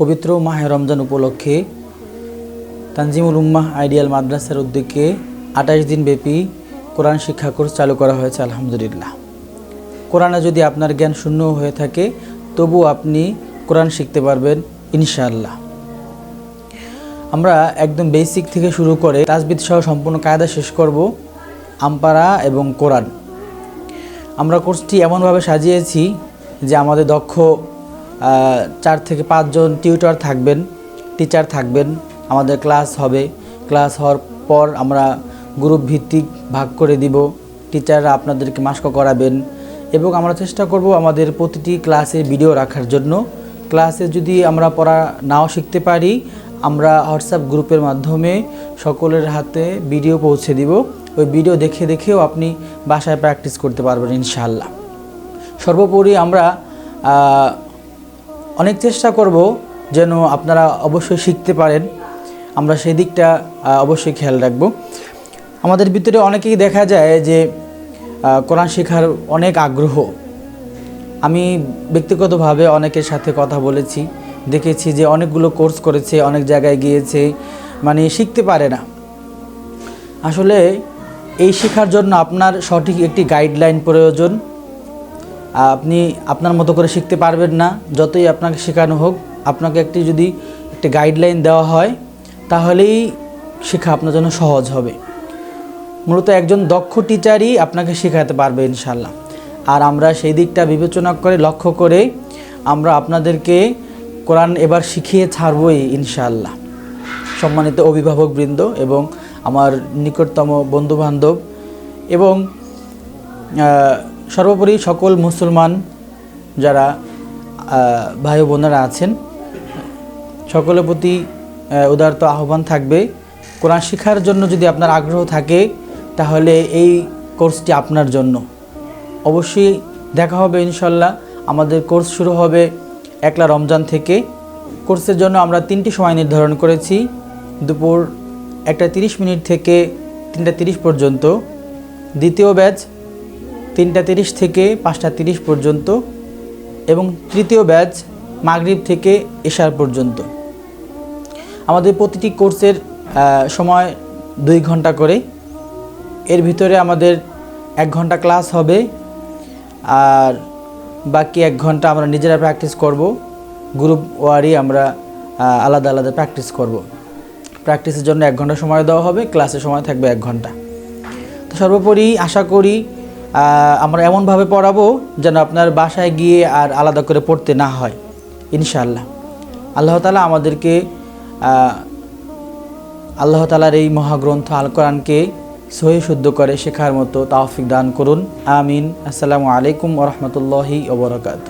পবিত্র মাহে রমজান উপলক্ষে তানজিমুল উম্মাহ আইডিয়াল মাদ্রাসার উদ্যোগে আঠাশ দিন ব্যাপী কোরআন শিক্ষা কোর্স চালু করা হয়েছে, আলহামদুলিল্লাহ। কোরআনে যদি আপনার জ্ঞান শূন্য হয়ে থাকে তবু আপনি কোরআন শিখতে পারবেন, ইনশাআল্লাহ। আমরা একদম বেসিক থেকে শুরু করে তাজবিদ সহ সম্পূর্ণ কায়দা শেষ করব আমপারা এবং কোরআন। আমরা কোর্সটি এমনভাবে সাজিয়েছি যে আমাদের দক্ষ চার থেকে পাঁচজন টিউটর থাকবেন, টিচার থাকবেন। আমাদের ক্লাস হবে। ক্লাস হওয়ার পর আমরা গ্রুপ ভিত্তিক ভাগ করে দিব। টিচাররা আপনাদেরকে মাস্ক করাবেন এবং আমরা চেষ্টা করব আমাদের প্রতিটি ক্লাসে ভিডিও রাখার জন্য। ক্লাসে যদি আমরা পড়া নাও শিখতে পারি, আমরা হোয়াটসঅ্যাপ গ্রুপের মাধ্যমে সকলের হাতে ভিডিও পৌঁছে দিব। ওই ভিডিও দেখে দেখেও আপনি বাসায় প্র্যাকটিস করতে পারবেন ইনশাল্লাহ সর্বোপরি আমরা অনেক চেষ্টা করব যেন আপনারা অবশ্যই শিখতে পারেন। আমরা সেই দিকটা অবশ্যই খেয়াল রাখব। আমাদের ভিতরে অনেকেই দেখা যায় যে কোরআন শেখার অনেক আগ্রহ। আমি ব্যক্তিগতভাবে অনেকের সাথে কথা বলেছি, দেখেছি যে অনেকগুলো কোর্স করেছে, অনেক জায়গায় গিয়েছে মানে শিখতে পারে না। আসলে এই শেখার জন্য আপনার সঠিক একটি গাইডলাইন প্রয়োজন। আপনি আপনার মতো করে শিখতে পারবেন না, যতই আপনাকে শেখানো হোক। আপনাকে একটি যদি একটি গাইডলাইন দেওয়া হয়, তাহলেই শেখা আপনার জন্য সহজ হবে। মূলত একজন দক্ষ টিচারই আপনাকে শেখাতে পারবে ইনশাল্লাহ আর আমরা সেই দিকটা বিবেচনা করে, লক্ষ্য করে আমরা আপনাদেরকে কোরআন এবার শিখিয়ে ছাড়বই ইনশাল্লাহ সম্মানিত অভিভাবকবৃন্দ এবং আমার নিকটতম বন্ধুবান্ধব এবং সর্বোপরি সকল মুসলমান যারা ভাই বোনেরা আছেন, সকলের প্রতি উদারত আহ্বান থাকবে। কোরআন শেখার জন্য যদি আপনার আগ্রহ থাকে, তাহলে এই কোর্সটি আপনার জন্য। অবশ্যই দেখা হবে ইনশাল্লাহ। আমাদের কোর্স শুরু হবে একলা রমজান থেকে। কোর্সের জন্য আমরা তিনটি সময় নির্ধারণ করেছি। দুপুর একটা তিরিশ মিনিট থেকে তিনটা তিরিশ পর্যন্ত। দ্বিতীয় ব্যাচ তিনটা তিরিশ থেকে পাঁচটা তিরিশ পর্যন্ত এবং তৃতীয় ব্যাচ মাগরিব থেকে এশার পর্যন্ত। আমাদের প্রতিটি কোর্সের সময় দুই ঘণ্টা করে। এর ভিতরে আমাদের এক ঘণ্টা ক্লাস হবে আর বাকি এক ঘণ্টা আমরা নিজেরা প্র্যাকটিস করব। গ্রুপ ওয়ারি আমরা আলাদা আলাদা প্র্যাকটিস করব। প্র্যাকটিসের জন্য এক ঘণ্টা সময় দেওয়া হবে, ক্লাসের সময় থাকবে এক ঘণ্টা। তো সর্বোপরি আশা করি আমরা এমনভাবে পড়াবো যেন আপনার বাসায় গিয়ে আর আলাদা করে পড়তে না হয়, ইনশাআল্লাহ। আল্লাহ তালা আমাদেরকে আল্লাহ তালার এই মহাগ্রন্থ আল কোরআনকে সহি শুদ্ধ করে শেখার মতো তাওফিক দান করুন। আমিন। আসসালামু আলাইকুম ওরহমতুল্লাহি ওবরাকাত